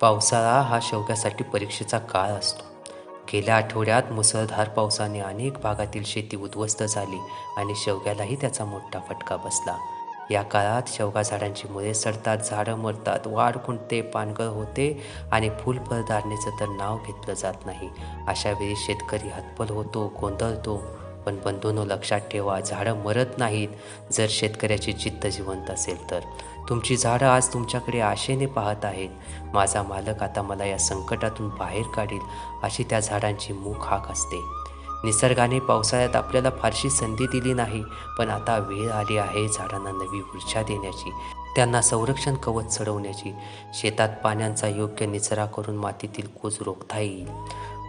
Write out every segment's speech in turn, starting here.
पावसाळा हा शेवग्यासाठी परीक्षेचा काळ असतो. गेल्या आठवड्यात मुसळधार पावसाने अनेक भागातील शेती उद्ध्वस्त झाली आणि शेवग्यालाही त्याचा मोठा फटका बसला. या काळात शेवगा झाडांची मुळे सडतात झाडं मरतात वाढ खुंटते पानगळ होते आणि फुल फळधारणेचं तर नाव घेतलं जात नाही. अशा वेळी शेतकरी हतबल होतो गोंधळतो पण बंधूनो लक्षात ठेवा झाडं मरत नाहीत. जर शेतकऱ्याची चित्त जिवंत असेल तर. तुमची झाडं आज तुमच्याकडे आशेने पाहत आहेत. माझा मालक आता मला या संकटातून बाहेर काढील अशी त्या झाडांची मूक हाक असते. निसर्गाने पावसाळ्यात आपल्याला फारशी संधी दिली नाही पण आता वेळ आली आहे झाडांना नवी ऊर्जा देण्याची त्यांना संरक्षण कवच चढवण्याची. शेतात पाण्याचा योग्य निचरा करून मातीतील कूज रोखता येईल.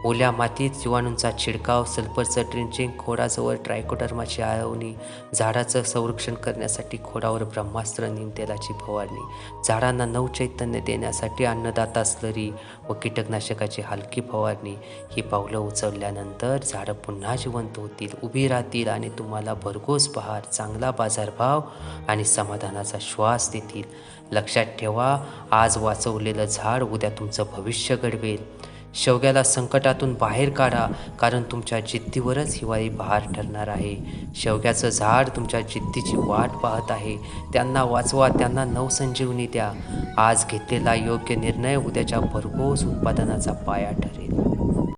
ओल्या मातीत जीवाणूंचा छिडकाव सल्फरचं ड्रिंचिंग खोडाजवळ ट्रायकोडर्माची आळवणी झाडाचं संरक्षण करण्यासाठी खोडावर ब्रह्मास्त्र नीम तेलाची फवारणी झाडांना नवचैतन्य देण्यासाठी अन्नदाता स्लरी व कीटकनाशकाची हलकी फवारणी. ही पावलं उचलल्यानंतर झाडं पुन्हा जिवंत होतील. उभी राहतील आणि तुम्हाला भरघोस बहार चांगला बाजारभाव आणि समाधानाचा श्वास देतील. लक्षात ठेवा आज वाचवलेलं झाड उद्या तुमचं भविष्य घडवेल. शेवग्याला संकटातून बाहेर काढा कारण तुमच्या जिद्दीवरच हिवाळी बहार ठरणार आहे. शेवग्याचं झाड तुमच्या जिद्दीची वाट पाहत आहे. त्यांना वाचवा त्यांना नवसंजीवनी द्या. आज घेतलेला योग्य निर्णय उद्याच्या भरघोस उत्पादनाचा पाया ठरेल.